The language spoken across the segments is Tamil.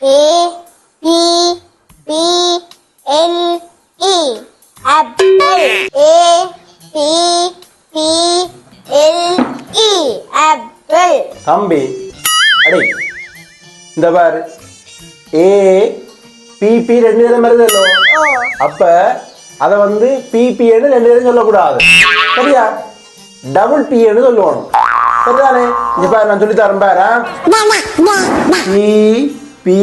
A P P L E. Apple. A P P L E. Apple. தம்பி அடே இந்த பாரு. ஏ பிபி ரெண்டு நேரம் வருதല്ലോ ஓ. அப்ப அத வந்து பிபின்னு ரெண்டு நேரம் சொல்லக்கூடாது. சரியா? டபுள் பின்னு சொல்லணும் சரிதானே? பாரு நான் சொல்லி தரேன் பாரு P P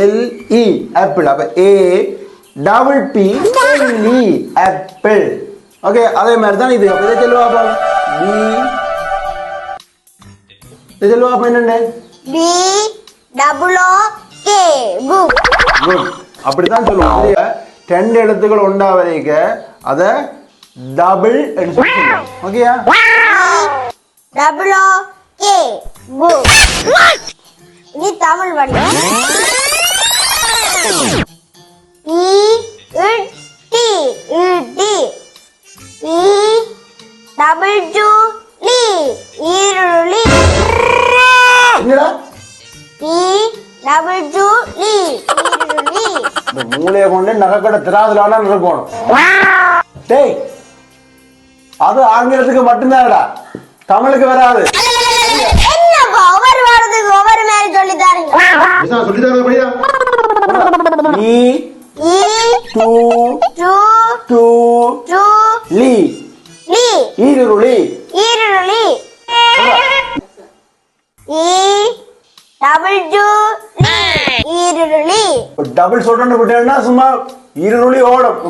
L E apple அப்ப A double P L E apple okay அதே மாதிரி தான் இது. அப்ப இதை சொல்லுவா பாரு பி இதை சொல்லுவா அப்ப என்னென்ன? B double O K book good அப்படித்தான் சொல்லுவோம். இல்லையா ரெண்டு எழுத்துக்கள் உண்டா வரைக்க அத டபுள் சொல்லுவோம். ஓகேயா double O K book இது தமிழ் வடிவம். T U T E double two லி என்னடா? E double two லி இந்த மூளையை கொண்டு நகைக்கடை திராதுலான இருக்கணும் டேய் அது ஆங்கிலத்துக்கு மட்டும்தான்டா. தமிழுக்கு வராது. E டூ டூ two லி. லி. ஈருளி E double two லி. ஈருளி டபுள் சொல்றேன்னு விட்டேன்னா சும்மா இருளி ஓடும்.